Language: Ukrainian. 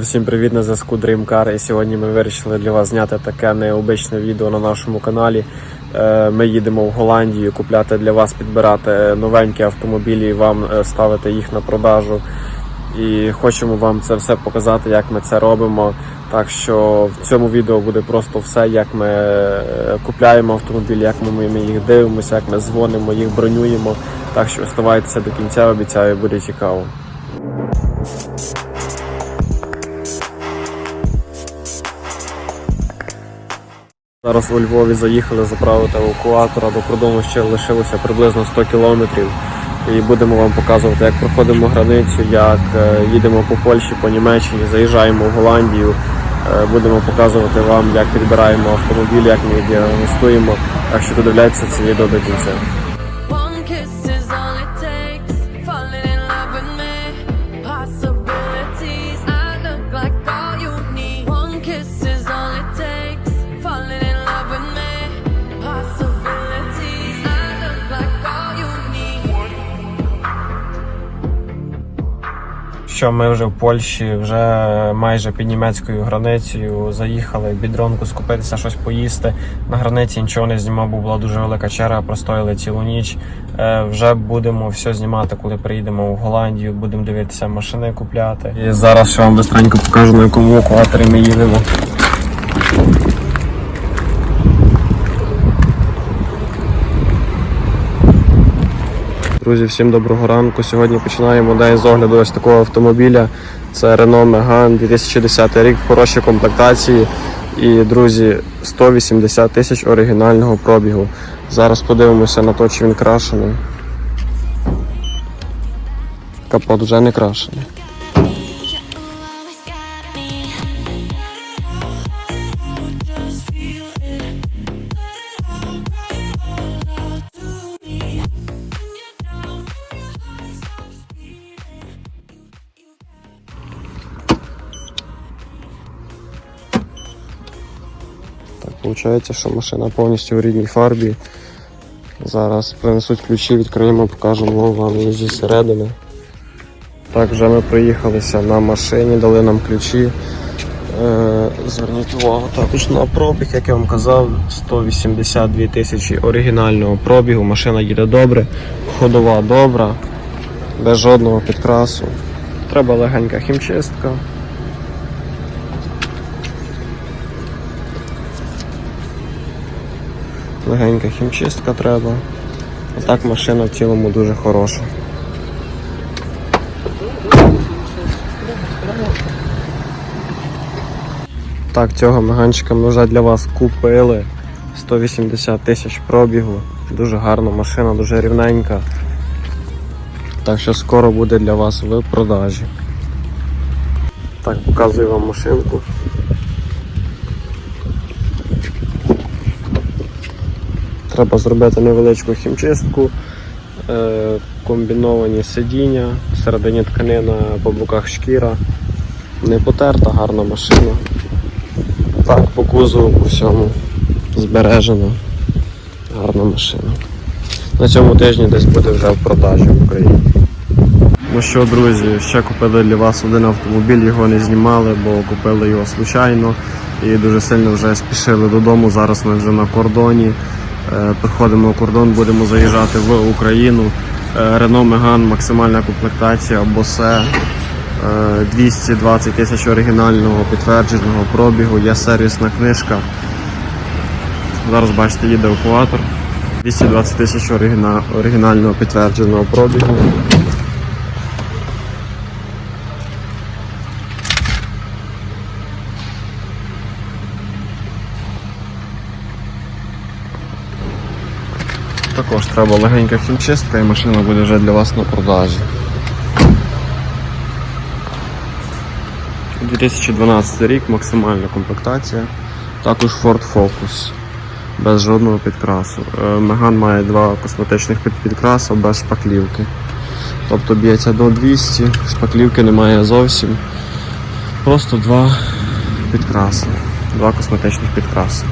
Всім привіт на зв'язку Dreamcar. І сьогодні ми вирішили для вас зняти таке необичне відео на нашому каналі. Е, Ми їдемо в Голландію купляти для вас, підбирати новенькі автомобілі вам е, ставити їх на продажу. І хочемо вам це все показати, як ми це робимо. Так що в цьому відео буде просто все, як ми е, купляємо автомобілі, як ми їх дивимося, як ми дзвонимо, їх бронюємо. Так що оставайтеся до кінця, обіцяю, буде цікаво. Зараз у Львові заїхали заправити евакуатора. До кордону ще лишилося приблизно 100 кілометрів. І будемо вам показувати, як проходимо границю, як е, їдемо по Польщі, по Німеччині, заїжджаємо в Голландію. Е, Будемо показувати вам, як підбираємо автомобіль, як ми їх діагностуємо. Так що додивляйтеся це відео до кінця. Що ми вже в Польщі, вже майже під німецькою границею заїхали в бідронку скупитися, щось поїсти. На границі нічого не знімав, бо була дуже велика черга, простояли цілу ніч. Е, Вже будемо все знімати, коли приїдемо в Голландію, будемо дивитися машини купляти. І зараз ще вам быстренько покажу, на якому екваторі ми їдемо. Друзі, всім доброго ранку. Сьогодні починаємо день з огляду ось такого автомобіля. Це Renault Megane 2010 рік в хорошій комплектації. І, друзі, 180 тисяч оригінального пробігу. Зараз подивимося на те, чи він крашений. Капот вже не крашений. Так, виходить, що машина повністю в рідній фарбі. Зараз принесуть ключі, відкриємо, покажемо вам її зі середини. Так, вже ми приїхалися на машині, дали нам ключі. Е, зверніть увагу також на пробіг, як я вам казав, 182 тисячі оригінального пробігу. Машина їде добре, ходова добра, без жодного підкрасу. Треба легенька хімчистка. Легенька хімчистка треба. А так машина в цілому дуже хороша. Так, цього меганчика ми вже для вас купили. 180 тисяч пробігу. Дуже гарна машина, дуже рівненька. Так що скоро буде для вас в продажі. Так, показую вам машинку. Треба зробити невеличку хімчистку, е, комбіновані сидіння, всередині тканина, по боках шкіра. Не потерта, гарна машина. Так, по кузову, по всьому збережена. Гарна машина. На цьому тижні десь буде вже в продажі в Україні. Ну що, друзі, ще купили для вас один автомобіль, його не знімали, бо купили його случайно і дуже сильно вже спішили додому. Зараз ми вже на кордоні. Е, у кордон, будемо заїжджати в Україну. Рено Renault Megane, максимальна комплектація, босе. Е, 220 тисяч оригінального підтвердженого пробігу, є сервісна книжка. Зараз бачите, їде евакуатор. 220 тисяч оригіна- оригінального підтвердженого пробігу. Також треба легенька хімчистка і машина буде вже для вас на продажі. 2012 рік, максимальна комплектація. Також Ford Focus. Без жодного підкрасу. Меган має два косметичних під- підкраси без шпаклівки. Тобто б'ється до 200, шпаклівки немає зовсім. Просто два підкраси. Два косметичних підкраси.